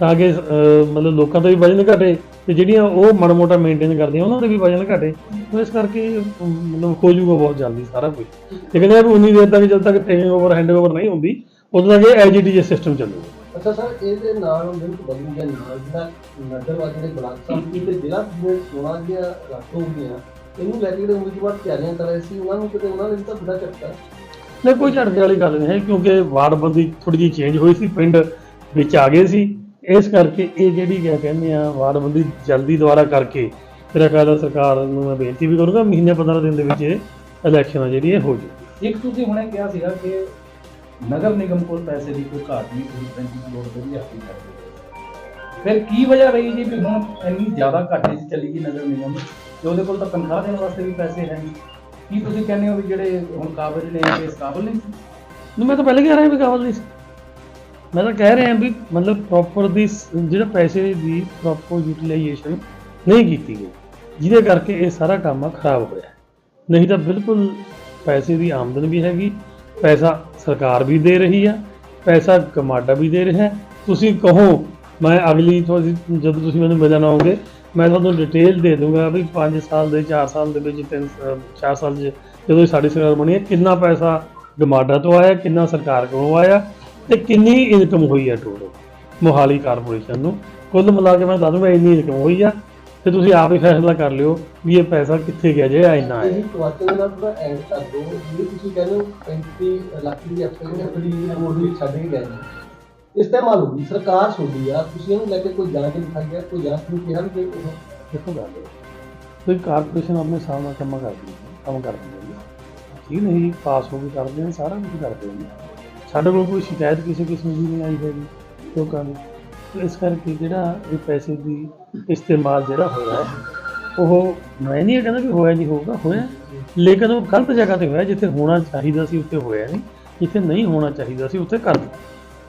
ਤਾਂ ਕਿ ਅਹ, ਮਤਲਬ ਲੋਕਾਂ ਦਾ ਵੀ ਵਜਨ ਘਟੇ ਤੇ ਜਿਹੜੀਆਂ ਉਹ ਮਾੜਾ ਮੋਟਾ ਮੇਨਟੇਨ ਕਰਦੀਆਂ ਉਹਨਾਂ ਦਾ ਵੀ ਵਜਨ ਘਟੇ। ਉਹ ਇਸ ਕਰਕੇ ਅਮ, ਮਤਲਬ ਹੋ ਜਾਊਗਾ ਬਹੁਤ ਜਲਦੀ ਸਾਰਾ ਕੁਝ। ਤੇ ਕਹਿੰਦੇ ਆ ਵੀ ਉਨੀ ਦੇਰ ਤੱਕ ਜਦ ਤੱਕ ਟੇਕਿੰਗ ਓਵਰ ਹੈਂਡ ਓਵਰ ਨਹੀਂ ਹੁੰਦੀ ਉਦੋਂ ਤੱਕ ਇਹ ਐਜੀਟੀ ਸਿਸਟਮ ਚੱਲੂਗਾ। ਅੱਛਾ ਸਰ ਇਹਦੇ ਨਾਲ ਲਿੰਕ ਬਦਲੀ ਦੇ ਨਾਲ ਜਿਹੜਾ ਨਗਰ ਵਾਲੇ ਜਿਹੜੇ ਬਲਾਕ ਸੰਮਤੀ ਤੇ ਜ਼ਿਲ੍ਹਾ ਦੇ ਚੋਣਾਂ ਦੀਆਂ ਰੱਖ ਹੋ ਗਈਆਂ ਇਹਨੂੰ ਲੈ ਕੇ ਜਿਹੜੇ ਉਮੀਦਵਾਰ ਤਿਆਰੀਆਂ ਕਰ ਰਹੇ ਸੀ ਉਹਨਾਂ ਨੂੰ ਕਿਤੇ ਉਹਨਾਂ ਨੇ ਵੀ ਤਾਂ ਬੜਾ ਝਟਕਾ? ਨਹੀਂ ਕੋਈ ਝੜਕੇ ਵਾਲੀ ਗੱਲ ਨਹੀਂ ਹੈ ਕਿਉਂਕਿ ਵਾਰਡਬੰਦੀ ਥੋੜੀ ਜਿਹੀ ਚੇਂਜ ਹੋਈ ਸੀ ਪਿੰਡ ਵਿੱਚ ਆ ਗਏ ਸੀ। ਇਸ ਕਰਕੇ ਇਹ ਜਿਹੜੀ ਕਿਆ ਕਹਿੰਦੇ ਆ ਵਾਰਡਬੰਦੀ ਜਲਦੀ ਦੁਆਰਾ ਕਰਕੇ ਮੇਰਾ ਖਿਆਲ ਹੈ ਸਰਕਾਰ ਨੂੰ ਮੈਂ ਬੇਨਤੀ ਵੀ ਕਰੂੰਗਾ ਮਹੀਨੇ 15 ਦਿਨ ਦੇ ਵਿੱਚ ਇਹ ਇਲੈਕਸ਼ਨ ਜਿਹੜੀ ਇਹ ਹੋ ਜੂ ਇੱਕ ਤੁਸੀਂ ਹੁਣੇ ਕਿਹਾ ਸੀਗਾ ਕਿ ਨਗਰ ਨਿਗਮ ਕੋਲ ਪੈਸੇ ਦੀ ਕੋਈ ਘਾਟ ਨਹੀਂ ਤੁਸੀਂ 35 ਕਰੋੜ ਰੁਪਏ ਦੀ ਹਾਸਲ ਕਰਦੇ। ਫਿਰ ਕੀ ਵਜ੍ਹਾ ਰਹੀ ਜੀ ਵੀ ਹੁਣ ਇੰਨੀ ਜ਼ਿਆਦਾ ਘਾਟੇ 'ਚ ਚਲੀ ਗਈ ਨਗਰ ਨਿਗਮ? ਤੇ ਉਹਦੇ ਕੋਲ ਤਾਂ ਤਨਖਾਹ ਦੇਣ ਵਾਸਤੇ ਵੀ ਪੈਸੇ ਹੈ ਨਹੀਂ। ਕੀ ਤੁਸੀਂ ਕਹਿੰਦੇ ਹੋ ਵੀ ਜਿਹੜੇ ਹੁਣ ਕਾਬਲ ਨੇ ਇਸ ਕਾਬਲ ਨਹੀਂ? ਨਹੀਂ ਮੈਂ ਤਾਂ ਪਹਿਲੇ ਕਹਿ ਰਿਹਾ ਵੀ ਕਾਬਲ ਨਹੀਂ ਸੀ। ਮੈਂ ਤਾਂ ਕਹਿ ਰਿਹਾ ਵੀ ਮਤਲਬ ਪ੍ਰੋਪਰ ਦੀ ਜਿਹੜਾ ਪੈਸੇ ਦੀ ਪ੍ਰੋਪਰ ਯੂਟਿਲਾਈਜੇਸ਼ਨ ਨਹੀਂ ਕੀਤੀ ਗਈ, ਜਿਹਦੇ ਕਰਕੇ ਇਹ ਸਾਰਾ ਕੰਮ ਖਰਾਬ ਹੋਇਆ। ਨਹੀਂ ਤਾਂ ਬਿਲਕੁਲ ਪੈਸੇ ਦੀ ਆਮਦਨ ਵੀ ਹੈਗੀ, ਪੈਸਾ ਸਰਕਾਰ ਵੀ ਦੇ ਰਹੀ ਆ, ਪੈਸਾ ਕਮਾਡਾ ਵੀ ਦੇ ਰਿਹਾ। ਤੁਸੀਂ ਕਹੋ, ਮੈਂ ਅਗਲੀ ਤੁਹਾਡੀ, ਜਦੋਂ ਤੁਸੀਂ ਮੈਨੂੰ ਮਿਲਣ ਆਓਗੇ, ਮੈਂ ਤੁਹਾਨੂੰ ਡਿਟੇਲ ਦੇ ਦੂੰਗਾ ਵੀ 5 ਸਾਲ ਦੇ 4 ਸਾਲ ਦੇ ਵਿੱਚ 3 4 ਸਾਲ 'ਚ ਜਦੋਂ ਸਾਡੀ ਸਰਕਾਰ ਬਣੀ ਹੈ, ਕਿੰਨਾ ਪੈਸਾ ਗਮਾਡਾ ਤੋਂ ਆਇਆ, ਕਿੰਨਾ ਸਰਕਾਰ ਕੋਲੋਂ ਆਇਆ ਤੇ ਕਿੰਨੀ ਇਨਕਮ ਹੋਈ ਹੈ ਟੋਟਲ ਮੋਹਾਲੀ ਕਾਰਪੋਰੇਸ਼ਨ ਨੂੰ। ਕੁੱਲ ਮਿਲਾ ਕੇ ਮੈਂ ਦੱਸ ਦੂੰਗਾ ਇੰਨੀ ਇਨਕਮ ਹੋਈ ਆ ਤੇ ਤੁਸੀਂ ਆਪ ਹੀ ਫੈਸਲਾ ਕਰ ਲਿਓ ਵੀ ਇਹ ਪੈਸਾ ਕਿੱਥੇ ਗਿਆ ਜੇ ਇੰਨਾ ਆਇਆ ਇਹ ਕੁਐਸਚਨ ਦਾ ਥੋੜਾ ਐਂਡ ਕਰ ਦਿਓ ਜੇ ਤੁਸੀਂ ਕਹਿੰਦੇ ਹੋ 35 ਲੱਖ ਦੀ ਬੋਰਡ ਵਿੱਚ ਛੱਡ ਕੇ ਗਏ ਨੇ। ਇਸਤੇਮਾਲ ਹੋ ਗਈ ਸਰਕਾਰ ਛੋੜੀ ਆ ਤੁਸੀਂ ਇਹਨੂੰ ਲੈ ਕੇ ਕੋਈ ਜਾਂਚ ਦਿਖਾਈ ਹੈ ਕੋਈ ਜਾਂਚ ਨਹੀਂ ਕਿਹਾ ਵੀ ਕੋਈ ਉਹ ਦੇਖੋ ਗੱਲ ਕੋਈ ਕਾਰਪੋਰੇਸ਼ਨ ਆਪਣੇ ਨਾਲ ਕੰਮ ਕਰਦੀ ਹੈ ਕੰਮ ਕਰਦੀ ਹੈ ਠੀਕ ਨਹੀਂ ਪਾਸ ਹੋ ਕੇ ਕਰਦੇ ਨੇ ਸਾਰਾ ਕੁਝ ਕਰਦੇ ਨੇ ਸਾਡੇ ਕੋਲ ਕੋਈ ਸ਼ਿਕਾਇਤ ਕਿਸੇ ਕਿਸਮ ਦੀ ਨਹੀਂ ਆਈ ਹੈਗੀ ਲੋਕਾਂ ਦੀ। ਇਸ ਕਰਕੇ ਜਿਹੜਾ ਇਹ ਪੈਸੇ ਦੀ ਇਸਤੇਮਾਲ ਜਿਹੜਾ ਹੋਇਆ ਹੈ, ਉਹ ਮੈਂ ਨਹੀਂ ਇਹ ਕਹਿੰਦਾ ਵੀ ਹੋਇਆ ਨਹੀਂ ਹੋਊਗਾ ਹੋਇਆ। ਲੇਕਿਨ ਉਹ ਗਲਤ ਜਗ੍ਹਾ ਤੇ ਹੋਇਆ ਜਿੱਥੇ ਹੋਣਾ ਚਾਹੀਦਾ ਸੀ ਉੱਥੇ ਹੋਇਆ ਨਹੀਂ। ਜਿੱਥੇ ਨਹੀਂ ਹੋਣਾ ਚਾਹੀਦਾ ਸੀ ਉੱਥੇ ਕਰ ਦਿੱਤਾ।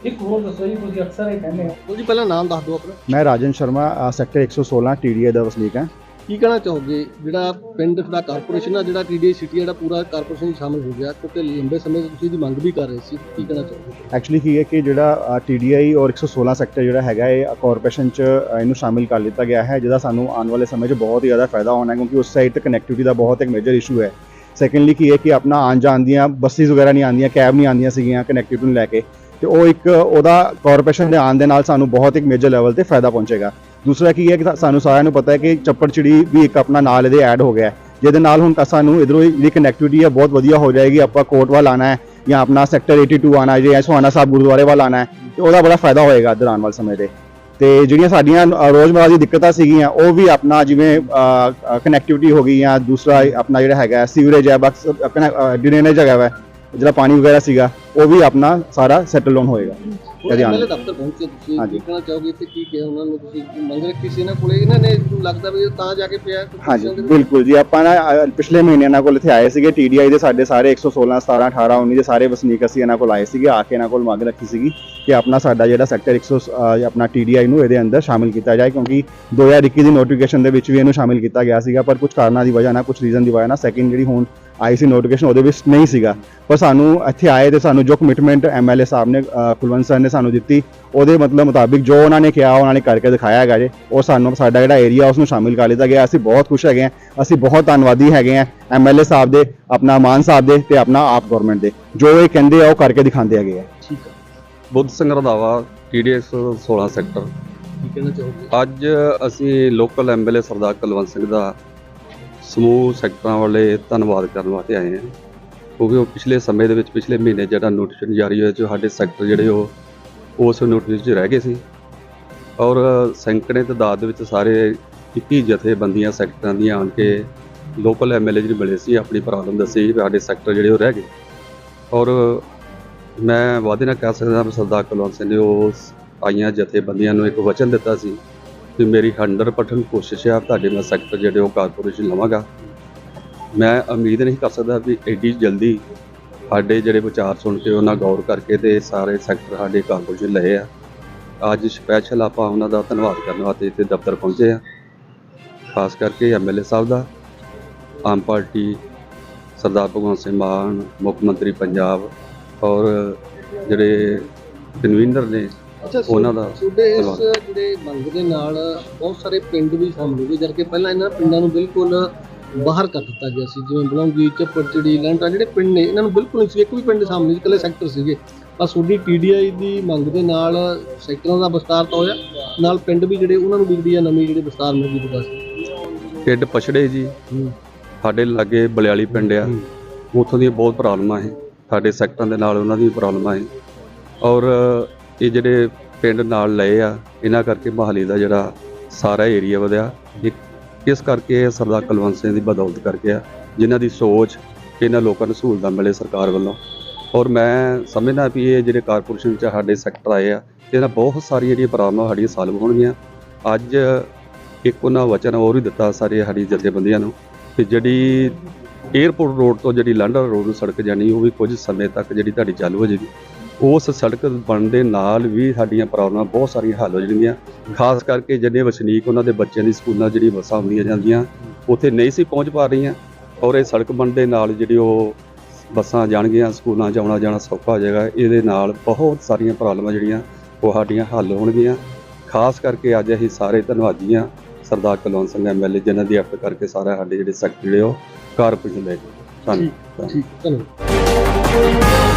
ਇੱਕ ਹੋਰ ਦੱਸੋ ਜੀ ਤੁਸੀਂ ਅਕਸਰ ਇਹ ਕਹਿੰਦੇ ਹੋ। ਤੁਸੀਂ ਪਹਿਲਾਂ ਨਾਮ ਦੱਸ ਦਿਓ ਆਪਣਾ। ਮੈਂ ਰਾਜਨ ਸ਼ਰਮਾ ਸੈਕਟਰ 116 ਟੀਡੀਏ ਦਾ ਵਸਨੀਕ ਹਾਂ। ਕੀ ਕਹਿਣਾ ਚਾਹੋਗੇ? ਜਿਹੜਾ ਪਿੰਡ ਦਾ ਕਾਰਪੋਰੇਸ਼ਨ ਆ, ਜਿਹੜਾ ਟੀਡੀ ਸਿਟੀ ਜਿਹੜਾ ਪੂਰਾ ਕਾਰਪੋਰੇਸ਼ਨ ਵਿੱਚ ਸ਼ਾਮਲ ਹੋ ਗਿਆ, ਕਿਉਂਕਿ ਲੰਬੇ ਸਮੇਂ ਤੋਂ ਤੁਸੀਂ ਇਹਦੀ ਮੰਗ ਵੀ ਕਰ ਰਹੇ ਸੀ। ਕੀ ਕਹਿਣਾ ਚਾਹੋਗੇ? ਐਕਚੁਅਲੀ ਕੀ ਹੈ ਕਿ ਜਿਹੜਾ ਟੀਡੀਆਈ ਔਰ 116 ਸੈਕਟਰ ਜਿਹੜਾ ਹੈਗਾ ਇਹ ਕਾਰਪੋਰੇਸ਼ਨ ਚ ਇਹਨੂੰ ਸ਼ਾਮਿਲ ਕਰ ਲਿੱਤਾ ਗਿਆ ਹੈ, ਜਿਹਦਾ ਸਾਨੂੰ ਆਉਣ ਵਾਲੇ ਸਮੇਂ 'ਚ ਬਹੁਤ ਹੀ ਜ਼ਿਆਦਾ ਫਾਇਦਾ ਹੋਣਾ ਹੈ ਕਿਉਂਕਿ ਉਸ ਸਾਈਡ ਤੇ ਕਨੈਕਟੀਵਿਟੀ ਦਾ ਬਹੁਤ ਇੱਕ ਮੇਜਰ ਇਸ਼ੂ ਹੈ। ਸੈਕੰਡਲੀ ਕੀ ਹੈ ਕਿ ਆਪਣਾ ਆਉਣ ਜਾਣ ਦੀਆਂ ਬੱਸਿਸ ਵਗੈਰਾ ਨਹੀਂ ਆਉਂਦੀਆਂ ਕੈਬ ਨਹੀਂ ਆਉਂਦੀਆਂ ਸੀਗੀਆਂ ਕਨੈਕਟੀਵਿਟੀ ਨੂੰ ਲੈ ਕੇ। ਤੇ ਉਹ ਇੱਕ ਉਹਦਾ ਕਾਰਪੋਰੇਸ਼ਨ ਦੇ ਆਉਣ ਦੇ ਨਾਲ ਸਾਨੂੰ ਬਹੁਤ ਇੱਕ ਮੇਜਰ ਲੈਵਲ ਤੇ ਫਾਇਦਾ ਪਹੁੰਚੇਗਾ। ਦੂਸਰਾ ਕੀ ਹੈ ਕਿ ਸਾਨੂੰ ਸਾਰਿਆਂ ਨੂੰ ਪਤਾ ਹੈ ਕਿ ਚੱਪੜਚਿੜੀ ਵੀ ਇੱਕ ਆਪਣਾ ਨਾਲ ਇਹਦੇ ਐਡ ਹੋ ਗਿਆ ਜਿਹਦੇ ਨਾਲ ਹੁਣ ਸਾਨੂੰ ਇਧਰੋਂ ਜਿਹੜੀ ਕਨੈਕਟੀਵਿਟੀ ਹੈ ਬਹੁਤ ਵਧੀਆ ਹੋ ਜਾਏਗੀ ਆਪਾਂ ਕੋਟ ਵੱਲ ਆਉਣਾ ਹੈ ਜਾਂ ਆਪਣਾ ਸੈਕਟਰ 82 ਆਣਾ ਜੇ ਜਾਂ ਸੁਹਾਣਾ ਸਾਹਿਬ ਗੁਰਦੁਆਰੇ ਵੱਲ ਆਉਣਾ ਹੈ ਤੇ ਉਹਦਾ ਬੜਾ ਫਾਇਦਾ ਹੋਏਗਾ ਇੱਧਰ ਆਉਣ ਵਾਲੇ ਸਮੇਂ ਤੇ। ਤੇ ਜਿਹੜੀਆਂ ਸਾਡੀਆਂ ਅ, ਦੀ ਦਿੱਕਤਾਂ ਸੀਗੀਆਂ ਉਹ ਵੀ ਆਪਣਾ ਜਿਵੇਂ ਕਨੈਕਟੀਵਿਟੀ ਹੋ ਗਈ ਜਾਂ ਦੂਸਰਾ ਆਪਣਾ ਜਿਹੜਾ ਹੈਗਾ ਸੀਵਰੇਜ ਹੈ ਬਕਸ ਡਰੇਨੇਜ ਹੈਗਾ ਵਾ ਜਿਹੜਾ ਪਾਣੀ ਵਗੈਰਾ ਸੀਗਾ ਉਹ ਵੀ ਆਪਣਾ ਸਾਰਾ ਸੈਟਲ ਹੋਣ ਹੋਏਗਾ। ਆਉਣ ਪਹਿਲੇ ਦਫ਼ਤਰ ਪਹੁੰਚੇ ਤੁਸੀਂ ਹਾਂਜੀ। ਕੀ ਕਹਿਣਾ ਚਾਹੋਗੇ ਇੱਥੇ ਕੀ ਕਿਹਾ ਉਹਨਾਂ ਨੂੰ ਤੁਸੀਂ ਮੰਗ ਰੱਖੀ ਸੀ ਇਹਨਾਂ ਕੋਲੇ ਇਹਨਾਂ ਨੇ ਲੱਗਦਾ ਵੀ ਇਹ ਤਾਂ ਜਾ ਕੇ ਪਿਆ ਕੁਛ ਹਾਂਜੀ ਦੇ। ਬਿਲਕੁਲ ਜੀ ਆਪਾਂ ਨਾ ਅ, ਪਿਛਲੇ ਮਹੀਨੇ ਇਹਨਾਂ ਕੋਲ ਇੱਥੇ ਆਏ ਸੀਗੇ ਟੀਡੀਆਈ ਦੇ ਸਾਡੇ ਸਾਰੇ 116 17 18 19 ਦੇ ਸਾਰੇ ਵਸਨੀਕ ਅਸੀਂ ਇਹਨਾਂ ਕੋਲ ਆਏ ਸੀਗੇ ਆ ਕੇ ਇਹਨਾਂ ਕੋਲ ਮੰਗ ਰੱਖੀ ਸੀਗੀ ਕਿ ਆਪਣਾ ਸਾਡਾ ਜਿਹੜਾ ਸੈਕਟਰ 100 ਅ, ਆਪਣਾ ਟੀਡੀਆਈ ਨੂੰ ਇਹਦੇ ਅੰਦਰ ਸ਼ਾਮਿਲ ਕੀਤਾ ਜਾਏ ਕਿਉਂਕਿ 2021 ਦੀ ਨੋਟੀਫਿਕੇਸ਼ਨ ਦੇ ਵਿੱਚ ਵੀ ਇਹਨੂੰ ਸ਼ਾਮਿਲ ਕੀਤਾ ਗਿਆ ਸੀਗਾ ਪਰ ਕੁਝ ਕਾਰਨਾਂ ਦੀ ਵਜ੍ਹਾ ਨਾਲ ਕੁਝ ਰੀਜ਼ਨ ਦੀ ਵਜ੍ਹਾ ਨਾਲ ਸੈਕਿੰਡ ਜਿਹੜੀ ਹੁਣ ਆਈ ਸੀ ਨੋਟੀਫਿਕੇਸ਼ਨ ਉਹਦੇ ਵਿੱਚ ਨਹੀਂ ਸੀਗਾ। ਪਰ ਸਾਨੂੰ ਇੱਥੇ ਆਏ ਤੇ ਸਾਨੂੰ ਜੋ ਕਮਿਟਮੈਂਟ ਐਮਐਲਏ ਸਾਹਿਬ ਨੇ ਕੁਲਵੰਤ ਸਰ ਨੇ ਸਾਨੂੰ ਦਿੱਤੀ ਉਹਦੇ ਮਤਲਬ ਮੁਤਾਬਿਕ ਜੋ ਉਹਨਾਂ ਨੇ ਕਿਹਾ ਉਹਨਾਂ ਨੇ ਕਰਕੇ ਦਿਖਾਇਆ ਹੈਗਾ ਜੇ ਉਹ ਸਾਨੂੰ ਸਾਡਾ ਜਿਹੜਾ ਏਰੀਆ ਉਸ ਨੂੰ ਸ਼ਾਮਿਲ ਕਰ ਲਿੱਤਾ ਗਿਆ ਅਸੀਂ ਬਹੁਤ ਖੁਸ਼ ਹੈਗੇ ਹਾਂ ਅਸੀਂ ਬਹੁਤ ਧੰਨਵਾਦੀ ਹੈਗੇ ਹਾਂ ਐਮਐਲਏ ਸਾਹਿਬ ਦੇ ਆਪਣਾ ਮਾਨ ਸਾਹਿਬ ਦੇ ਤੇ ਆਪਣਾ ਆਪ ਗਵਰਨਮੈਂਟ ਦੇ ਜੋ ਇਹ ਕਹਿੰਦੇ ਆ ਉਹ ਕਰਕੇ ਦਿਖਾਉਂਦੇ ਹੈਗੇ ਆ। ਬੁੱਧ ਸਿੰਘ ਰੰਧਾਵਾ ਟੀਡੀਐਸ 16 ਸੈਕਟਰ ਕੀ ਕਹਿਣਾ ਚਾਹੋਗੇ? ਅੱਜ ਅਸੀਂ ਲੋਕਲ ਐਮਐਲਏ ਸਰਦਾਰ ਕੁਲਵੰਤ ਸਿੰਘ ਦਾ ਸਮੂਹ ਸੈਕਟਰਾਂ ਵਾਲੇ ਧੰਨਵਾਦ ਕਰਨ ਵਾਸਤੇ ਆਏ ਹਾਂ। ਕਿਉਂਕਿ ਉਹ ਪਿਛਲੇ ਸਮੇਂ ਦੇ ਵਿੱਚ, ਪਿਛਲੇ ਮਹੀਨੇ ਜਿਹੜਾ ਨੋਟੀਫਿਕੇਸ਼ਨ ਜਾਰੀ ਹੋਇਆ ਜੋ ਸਾਡੇ ਸੈਕਟਰ ਜਿਹੜੇ ਉਹ, ਉਸ ਨੋਟਿਸ 'ਚ ਰਹਿ ਗਏ ਸੀ। ਔਰ ਸੈਂਕੜੇ ਤਾਦਾਦ ਦੇ ਵਿੱਚ ਸਾਰੇ 21 ਜਥੇਬੰਦੀਆਂ ਸੈਕਟਰਾਂ ਦੀਆਂ ਆਣ ਕੇ ਲੋਕਲ ਐਮਐਲਏ ਜੀ ਨੂੰ ਮਿਲੇ ਸੀ, ਆਪਣੀ ਪ੍ਰੋਬਲਮ ਦੱਸੀ ਵੀ ਸਾਡੇ ਸੈਕਟਰ ਜਿਹੜੇ ਉਹ ਰਹਿ ਗਏ। ਔਰ ਮੈਂ ਵਾਅਦੇ ਨਾਲ ਕਹਿ ਸਕਦਾ ਵੀ ਸਰਦਾਰ ਕੁਲਵੰਤ ਸਿੰਘ ਨੇ ਉਸ ਆਈਆਂ ਜਥੇਬੰਦੀਆਂ ਨੂੰ ਇੱਕ ਵਚਨ ਦਿੱਤਾ ਸੀ ਕਿ ਮੇਰੀ 100% ਕੋਸ਼ਿਸ਼ ਆ ਤੁਹਾਡੇ ਮੈਂ ਸੈਕਟਰ ਜਿਹੜੇ ਉਹ ਕਾਰਪੋਰੇਸ਼ਨ ਲਵਾਂਗਾ। ਮੈਂ ਉਮੀਦ ਨਹੀਂ ਕਰ ਸਕਦਾ ਵੀ ਐਡੀ ਜਲਦੀ ਸਾਡੇ ਜਿਹੜੇ ਵਿਚਾਰ ਸੁਣ ਕੇ ਉਹਨਾਂ ਗੌਰ ਕਰਕੇ ਤੇ ਸਾਰੇ ਸੈਕਟਰ ਸਾਡੇ ਕਾਰਪੋਰੇਸ਼ਨ ਲਏ ਆ। ਅੱਜ ਸਪੈਸ਼ਲ ਆਪਾਂ ਉਹਨਾਂ ਦਾ ਧੰਨਵਾਦ ਕਰਨ ਵਾਸਤੇ ਇੱਥੇ ਦਫ਼ਤਰ ਪਹੁੰਚੇ ਆ। ਖਾਸ ਕਰਕੇ ਐਮਐਲਏ ਸਾਹਿਬ ਦਾ, ਆਮ ਪਾਰਟੀ ਸਰਦਾਰ ਭਗਵੰਤ ਸਿੰਘ ਮਾਨ, ਮੁੱਖ ਮੰਤਰੀ ਪੰਜਾਬ ਔਰ ਜਿਹੜੇ ਕਨਵੀਨਰ ਨੇ ਉਹਨਾਂ ਦਾ ਤੁਹਾਡੇ ਇਸ ਜਿਹੜੇ ਮੰਗ ਦੇ ਨਾਲ ਬਹੁਤ ਸਾਰੇ ਪਿੰਡ ਵੀ ਸ਼ਾਮਲ ਹੋ ਗਏ ਜਦ ਕਿ ਪਹਿਲਾਂ ਇਹਨਾਂ ਪਿੰਡਾਂ ਨੂੰ ਬਿਲਕੁਲ ਬਾਹਰ ਕਰ ਦਿੱਤਾ ਗਿਆ ਸੀ ਜਿਵੇਂ ਬਲੌਂਗੀ ਚੱਪੜਚਿੜੀ ਲੈਂਟਾ ਜਿਹੜੇ ਪਿੰਡ ਨੇ ਇਹਨਾਂ ਨੂੰ ਬਿਲਕੁਲ ਨਹੀਂ ਸੀ ਇੱਕ ਵੀ ਪਿੰਡ ਸ਼ਾਮਲ ਨਹੀਂ ਸੀ, ਇਕੱਲੇ ਸੈਕਟਰ ਸੀਗੇ। ਪਰ ਤੁਹਾਡੀ ਟੀਡੀਆਈ ਦੀ ਮੰਗ ਦੇ ਨਾਲ ਸੈਕਟਰਾਂ ਦਾ ਵਿਸਤਾਰ ਤਾਂ ਹੋਇਆ ਨਾਲ ਪਿੰਡ ਵੀ ਜਿਹੜੇ ਉਹਨਾਂ ਨੂੰ ਵੀ ਜਿਹੜੀ ਆ ਨਵੀਂ ਜਿਹੜੇ ਵਿਸਤਾਰ ਮਿਲ ਜੂਗਾ ਪਿੰਡ ਪਛੜੇ ਜੀ। ਸਾਡੇ ਲਾਗੇ ਬਲਿਆਲੀ ਪਿੰਡ ਆ। ਉੱਥੋਂ ਦੀਆਂ ਬਹੁਤ ਪ੍ਰੋਬਲਮਾਂ ਹੈ। ਸਾਡੇ ਸੈਕਟਰਾਂ ਦੇ ਨਾਲ ਉਹਨਾਂ ਦੀ ਪ੍ਰੋਬਲਮਾਂ ਹੈ। ਔਰ ਇਹ ਜਿਹੜੇ ਪਿੰਡ ਨਾਲ ਲਏ ਆ, ਇਹਨਾਂ ਕਰਕੇ ਮਹਾਲੀ ਦਾ ਜਿਹੜਾ ਸਾਰਾ ਏਰੀਆ ਵਧਿਆ। ਇਸ ਕਰਕੇ ਸਰਦਾਰ ਕੁਲਵੰਤ ਸਿੰਘ ਦੀ ਬਦੌਲਤ ਕਰਕੇ ਆ, ਜਿਨ੍ਹਾਂ ਦੀ ਸੋਚ ਇਹਨਾਂ ਲੋਕਾਂ ਨੂੰ ਸਹੂਲਤਾਂ ਮਿਲੇ ਸਰਕਾਰ ਵੱਲੋਂ। ਔਰ ਮੈਂ ਸਮਝਦਾ ਵੀ ਇਹ ਜਿਹੜੇ ਕਾਰਪੋਰੇਸ਼ਨ ਚ ਸਾਡੇ ਸੈਕਟਰ ਆਏ ਆ, ਇਹਨਾਂ ਬਹੁਤ ਸਾਰੀਆਂ ਜਿਹੜੀਆਂ ਪ੍ਰੋਬਲਮਾਂ ਸਾਡੀਆਂ ਸਾਲਵ ਹੋਣਗੀਆਂ। ਅੱਜ ਇੱਕ ਉਹਨਾਂ ਵਚਨ ਹੋਰ ਵੀ ਦਿੱਤਾ ਸਾਰੇ ਸਾਡੀ ਜਥੇਬੰਦੀਆਂ ਨੂੰ ਕਿ ਜਿਹੜੀ 에ਅਰਪੋਰਟ ਰੋਡ ਤੋਂ ਜਿਹੜੀ ਲੰਡਨ ਰੋਡ ਨੂੰ ਸੜਕ ਜਾਣੀ, ਉਹ ਵੀ ਕੁਝ ਸਮੇਂ ਤੱਕ ਜਿਹੜੀ ਤੁਹਾਡੀ ਚਾਲੂ ਹੋ ਜਾਏਗੀ। ਉਸ ਸੜਕ ਬਣਨ ਦੇ ਨਾਲ ਵੀ ਸਾਡੀਆਂ ਪ੍ਰੋਬਲਮਾਂ ਬਹੁਤ ਸਾਰੀਆਂ ਹੱਲ ਹੋ ਜਾਣਗੀਆਂ। ਖਾਸ ਕਰਕੇ ਜਿੰਨੇ ਵਸਨੀਕ ਉਹਨਾਂ ਦੇ ਬੱਚਿਆਂ ਦੀ ਸਕੂਲਾਂ ਜਿਹੜੀ ਬੱਸਾਂ ਹੁੰਦੀਆਂ ਜਾਂਦੀਆਂ ਉੱਥੇ ਨਹੀਂ ਸੀ ਪਹੁੰਚ ਪਾ ਰਹੀਆਂ ਔਰ ਇਹ ਸੜਕ ਬਣਨ ਦੇ ਨਾਲ ਜਿਹੜੀ ਉਹ ਬੱਸਾਂ ਜਾਣਗੀਆਂ ਸਕੂਲਾਂ 'ਚ ਆਉਣਾ ਜਾਣਾ ਸੌਖਾ ਹੋ ਜਾਏਗਾ। ਇਹਦੇ ਨਾਲ ਬਹੁਤ ਸਾਰੀਆਂ ਪ੍ਰੋਬਲਮਾਂ ਜਿਹੜੀਆਂ ਉਹ ਸਾਡੀਆਂ ਹੱਲ ਹੋਣਗੀਆਂ। ਖਾਸ ਕਰਕੇ ਅੱਜ ਅਸੀਂ ਸਾਰੇ ਧੰਨਵਾਦੀ ਹਾਂ ਸਰਦਾਰ ਕੁਲਵੰਤ ਸਿੰਘ ਐਮਐਲਏ ਜਿਨ੍ਹਾਂ ਦੀ ਐਫਟ ਕਰਕੇ ਸਾਰਾ ਸਾਡੇ ਜਿਹੜੇ ਸੈਕਟਰ ਉਹ ਕਾਰਪੋਰੇਸ਼ਨ ਲੈ ਧੰਨਵਾਦ। ਠੀਕ ਧੰਨਵਾਦ।